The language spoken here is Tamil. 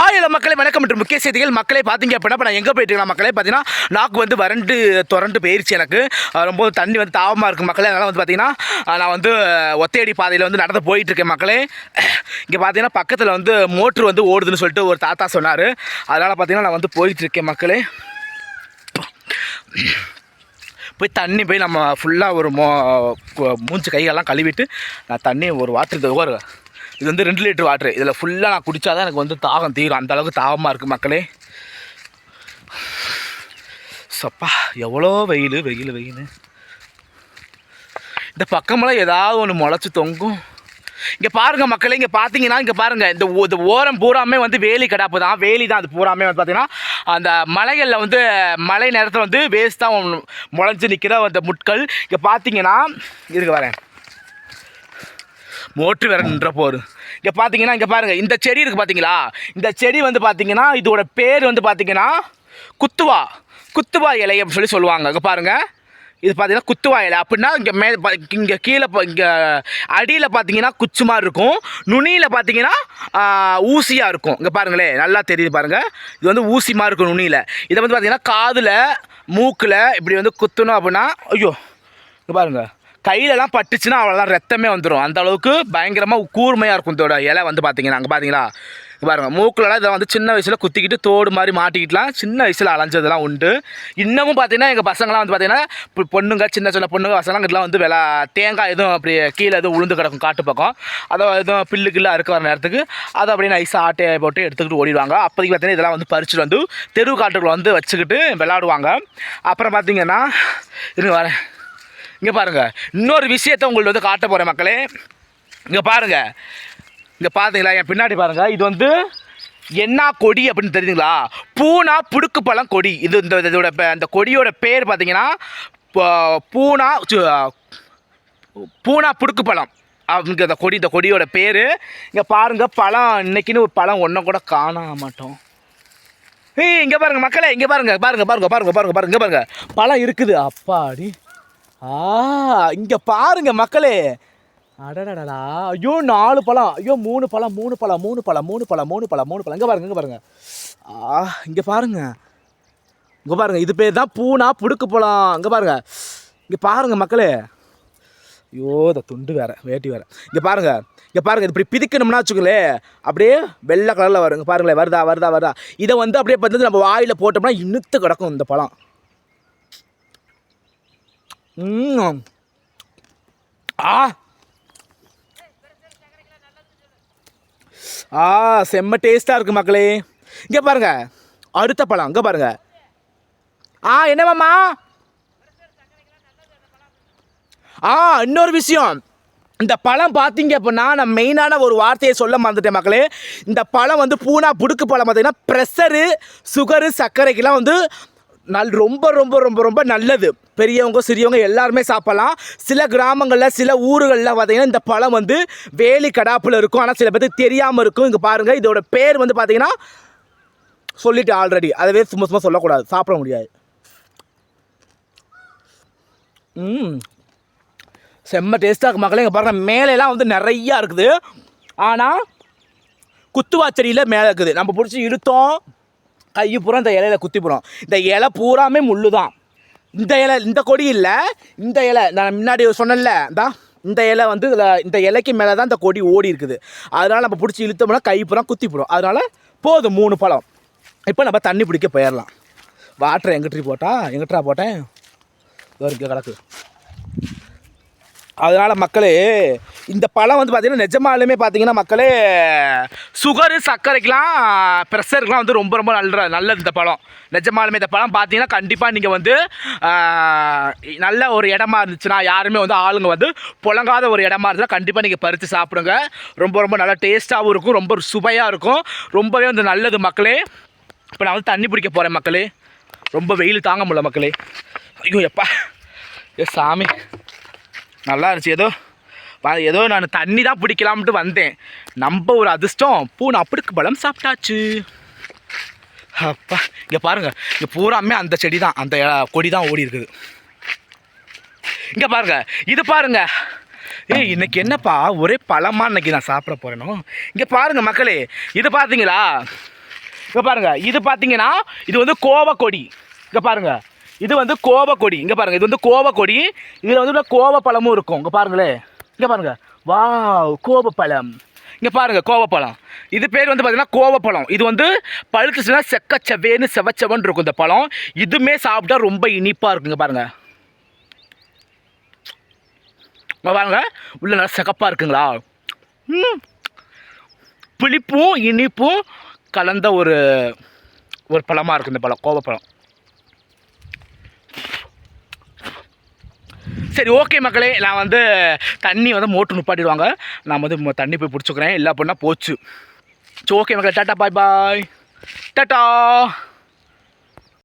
ஹாய் எல்லா மக்களே வணக்கம் மற்றும் முக்கிய செய்திகள். மக்களே பார்த்தீங்க அப்படின்னா இப்போ நான் எங்கே போயிட்டு மக்களே பார்த்தீங்கன்னா நாக்கு வந்து வறண்டு துறண்டு போயிருச்சு எனக்கு. ரொம்ப தண்ணி வந்து தாவமாக இருக்குது மக்களே. அதனால் வந்து பார்த்தீங்கன்னா நான் வந்து ஒத்தையடி பாதையில் வந்து நடந்து போயிட்டுருக்கேன் மக்களே. இங்கே பார்த்தீங்கன்னா பக்கத்தில் வந்து மோட்ரு வந்து ஓடுதுன்னு சொல்லிட்டு ஒரு தாத்தா சொன்னார். அதனால் பார்த்தீங்கன்னா நான் வந்து போயிட்டுருக்கேன் மக்களே. போய் தண்ணி போய் நம்ம ஃபுல்லாக ஒரு மோ மூஞ்சி கைகள்லாம் கழுவிட்டு நான் தண்ணி ஒரு வாட்டர் ஒரு இது வந்து ரெண்டு லிட்டர் வாட்ரு இதில் ஃபுல்லாக நான் குடித்தா தான் எனக்கு வந்து தாகம் தீரும். அந்த அளவுக்கு தாகமாக இருக்குது மக்களே. சப்பா எவ்வளோ வெயில் வெயில் வெயில். இந்த பக்கமெல்லாம் ஏதாவது ஒன்று முளைச்சி தொங்கும். இங்கே பாருங்க மக்களே இங்கே பார்த்தீங்கன்னா இங்கே பாருங்கள் இந்த ஓ- இந்த ஓரம் பூராமே வந்து வேலி கடாப்பு தான் வேலி தான் அது பூராமே வந்து பார்த்தீங்கன்னா அந்த மலைகளில் வந்து மழை நேரத்தில் வந்து வேஸ்ட்டாக முளைஞ்சி நிற்கிற அந்த முட்கள். இங்கே பார்த்தீங்கன்னா இதுக்கு வரேன். மோட்ரு வேற நின்ற போரு இங்கே பார்த்தீங்கன்னா இங்கே பாருங்கள் இந்த செடி இருக்குது பார்த்தீங்களா இந்த செடி வந்து பார்த்தீங்கன்னா இதோட பேர் வந்து பார்த்தீங்கன்னா குத்துவா. குத்துவா இலை அப்படின்னு சொல்லி சொல்லுவாங்க. இங்கே பாருங்கள் இது பார்த்தீங்கன்னா குத்துவா இலை. அப்படின்னா இங்கே மே இங்கே கீழே இங்கே அடியில் பார்த்தீங்கன்னா குச்சி மாதிரி இருக்கும். நுனியில் பார்த்தீங்கன்னா ஊசியாக இருக்கும். இங்கே பாருங்களேன் நல்லா தெரியுது பாருங்கள் இது வந்து ஊசி மாதிரி இருக்கும் நுனியில். இதை வந்து பார்த்தீங்கன்னா காதில் மூக்கில் இப்படி வந்து குத்தணும் அப்படின்னா ஐயோ இங்கே பாருங்க. கையிலலாம் பட்டுச்சுன்னா அவ்வளோதான் ரத்தமே வந்துடும் அந்த அளவுக்கு பயங்கரமாக கூர்மையாக இருக்கும் இதோட இலை வந்து பார்த்தீங்கன்னா அங்கே பார்த்தீங்களா பாருங்கள் மூக்கிலலாம் இதை வந்து சின்ன வயசில் குத்திக்கிட்டு தோடு மாதிரி மாட்டிக்கிட்டுலாம் சின்ன வயசில் அலைஞ்சதெல்லாம் உண்டு. இன்னமும் பார்த்தீங்கன்னா எங்கள் பசங்களாம் வந்து பார்த்தீங்கன்னா இப்போ பொண்ணுங்க சின்ன சின்ன பொண்ணுங்க பசங்களாம் இதெல்லாம் வந்து வில தேங்காய் எதுவும் அப்படி கீழே எதுவும் உளுந்து கிடக்கும் காட்டு பக்கம். அதை எதுவும் பில்லு கில்லு அறுக்க வர நேரத்துக்கு அதை அப்படியே நைஸாக ஆட்டையை போட்டு எடுத்துக்கிட்டு ஓடிடுவாங்க. அப்போதைக்கு பார்த்தீங்கன்னா இதெல்லாம் வந்து பறிச்சுட்டு வந்து தெரு காட்டுக்குள்ள வந்து வச்சுக்கிட்டு விளாடுவாங்க அப்புறம் பார்த்தீங்கன்னா இருங்க வரேன். இங்கே பாருங்கள் இன்னொரு விஷயத்தை உங்களுக்கு வந்து காட்ட போகிறேன் மக்களே. இங்கே பாருங்கள் இங்கே பார்த்தீங்களா என் பின்னாடி பாருங்கள் இது வந்து என்ன கொடி அப்படின்னு தெரியுதுங்களா? பூனா புடுக்கு பழம் கொடி. இது இந்த இதோட பே- இந்த கொடியோட பேர் பார்த்தீங்கன்னா பூனா சு- பூனா புடுக்கு பழம் அவங்க இந்த கொடி இந்த கொடியோட பேர். இங்கே பாருங்க. பழம் இன்னைக்குன்னு ஒரு பழம் ஒன்றும் கூட காண மாட்டோம். ஏய் இங்கே பாருங்கள் மக்களே. இங்கே பாருங்கள் பாருங்கள் பாருங்கள் பாருங்கள் பாருங்கள் பாருங்க இங்கே பழம் இருக்குது. அப்பாடி. ஆ இங்கே பாருங்க மக்களே. அடடடடா. ஐயோ நாலு பழம். ஐயோ மூணு பழம் மூணு பழம் மூணு பழம் மூணு பழம் மூணு பழம் மூணு பழம். இங்கே பாருங்க இங்கே பாருங்க. ஆ இங்கே பாருங்க. இங்கே பாருங்க இது பேர் தான் பூனா புடுக்கு பழம். இங்கே பாருங்க. இங்கே பாருங்க மக்களே. ஐயோ இந்த துண்டு வேற வேட்டி வேற. இங்கே பாருங்க இங்கே பாருங்க இது இப்படி பிதிக்கணும்னா வச்சுக்கலே அப்படியே வெள்ளை கலரில் வருங்க பாருங்களேன் வருதா வருதா வருதா. இதை வந்து அப்படியே பார்த்து நம்ம வாயில் போட்டோம்னா இழுத்து கிடக்கும் இந்த பழம். ஆ. ஆ செம்ம டேஸ்ட்டாக இருக்குது மக்களே. இங்கே பாருங்க. அடுத்த பழம் இங்கே பாருங்கள் ஆ என்னவாம்மா ஆ இன்னொரு விஷயம். இந்த பழம் பார்த்தீங்க அப்படின்னா நான் மெயினான ஒரு வார்த்தையை சொல்ல மறந்துட்டேன் மக்களே. இந்த பழம் வந்து பூனா புடுக்கு பழம் பார்த்தீங்கன்னா ப்ரெஷரு சுகரு சர்க்கரைக்கெல்லாம் வந்து நல் ரொம்ப ரொம்ப ரொம்ப ரொம்ப நல்லது. பெரியவங்க சிறியவங்க எல்லாருமே சாப்பிடலாம். சில கிராமங்களில் சில ஊர்களில் பார்த்தீங்கன்னா இந்த பழம் வந்து வேலி கடாப்பில் இருக்கும். ஆனால் சில பேருக்கு தெரியாமல் இருக்கும். இங்கே பாருங்கள் இதோட பேர் வந்து பார்த்தீங்கன்னா சொல்லிட்டு ஆல்ரெடி அதவே சும்மா சும்மா சொல்லக்கூடாது. சாப்பிட முடியாது. ம். செம்ம டேஸ்ட்டாக இருக்கு மக்களே. இங்கே பாருங்கள் மேலெல்லாம் வந்து நிறையா இருக்குது. ஆனால் குத்துவாச்செடியில் மேலே இருக்குது. நம்ம பிடிச்சி இழுத்தோம் கையை பூரா இந்த இலையில குத்தி போகிறோம் இந்த இலை பூராமே முள்ளு தான் இந்த இலை இந்த கொடி இல்லை. இந்த இலை நான் முன்னாடி சொன்னேன்ல இந்தா இந்த இலை வந்து இதில் இந்த இலைக்கு மேலே தான் இந்த கொடி ஓடி இருக்குது. அதனால் நம்ம பிடிச்சி இழுத்தோம்னா கை பூரா குத்தி போடும் அதனால் போதும் மூணு பழம். இப்போ நம்ம தண்ணி பிடிக்க போயிடலாம் வாட்டர் எங்கிட்ரி போட்டால் எங்கிட்டா போட்டேன்? இதோ இங்கே கிடக்கு. அதனால் மக்களே இந்த பழம் வந்து பார்த்திங்கன்னா நிஜமாலுமே பார்த்தீங்கன்னா மக்களே சுகரு சர்க்கரைக்கெலாம் ப்ரெஷருக்கெலாம் வந்து ரொம்ப ரொம்ப நல்ல நல்லது இந்த பழம். நிஜமாலுமே இந்த பழம் பார்த்தீங்கன்னா கண்டிப்பாக நீங்கள் வந்து நல்ல ஒரு இடமா இருந்துச்சுன்னா யாருமே வந்து ஆளுங்க வந்து புழங்காத ஒரு இடமா இருந்துச்சுன்னா கண்டிப்பாக நீங்கள் பறித்து சாப்பிடுங்க. ரொம்ப ரொம்ப நல்லா டேஸ்ட்டாகவும் இருக்கும் ரொம்ப சுவையாக இருக்கும். ரொம்பவே வந்து நல்லது மக்களே. இப்போ நான் வந்து தண்ணி பிடிக்க போகிறேன் மக்களே. ரொம்ப வெயில் தாங்க முடியல மக்களே. ஐயோ எப்பா. ஏ சாமி. நல்லா இருந்துச்சு ஏதோ ஏதோ நான் தண்ணி தான் பிடிக்கலாம்ட்டு வந்தேன். நம்ம ஒரு அதிர்ஷ்டம். பூனை அப்படிக்கு பலம் சாப்பிட்டாச்சு. அப்பா இங்கே பாருங்க. இங்கே பூராமே அந்த செடி தான் அந்த கொடி தான் ஓடி இருக்குது. இங்கே பாருங்க. இது பாருங்க. ஏய் இன்னைக்கு என்னப்பா? ஒரே பழமாக இன்னைக்கு நான் சாப்பிட போகிறேனோ இங்கே பாருங்கள் மக்களே. இது பார்த்தீங்களா இங்கே பாருங்க. இது பார்த்தீங்கன்னா இது வந்து கோவக்கொடி. இங்கே பாருங்க. இது வந்து கோவக்கொடி. இங்கே பாருங்கள் இது வந்து கோவக்கொடி. இதில் வந்து கோவப்பழமும் இருக்கும். இங்கே பாருங்களேன் இங்கே பாருங்க. வாவ் கோவப்பழம். இங்கே பாருங்க கோவப்பழம். இது பேர் வந்து பார்த்தீங்கன்னா கோவப்பழம். இது வந்து பழுத்துச்சுன்னா செக்க செவ்வேன்னு செவச்சவன் இருக்கும் இந்த பழம். இதுவுமே சாப்பிட்டா ரொம்ப இனிப்பாக இருக்குங்க பாருங்கள் இங்க பாருங்க. உள்ள நல்லா சிகப்பாக இருக்குங்களா? ம் புளிப்பும் இனிப்பும் கலந்த ஒரு ஒரு பழமாக இருக்கும் இந்த பழம் கோவப்பழம். சரி ஓகே மக்களே. நான் வந்து தண்ணி வந்து மோட்ரு நிப்பாட்டிடுவாங்க. நான் வந்து தண்ணி போய் பிடிச்சிக்கிறேன். இல்லை அப்படின்னா போச்சு. சரி ஓகே மக்களே டாட்டா பாய் பாய் டாட்டா.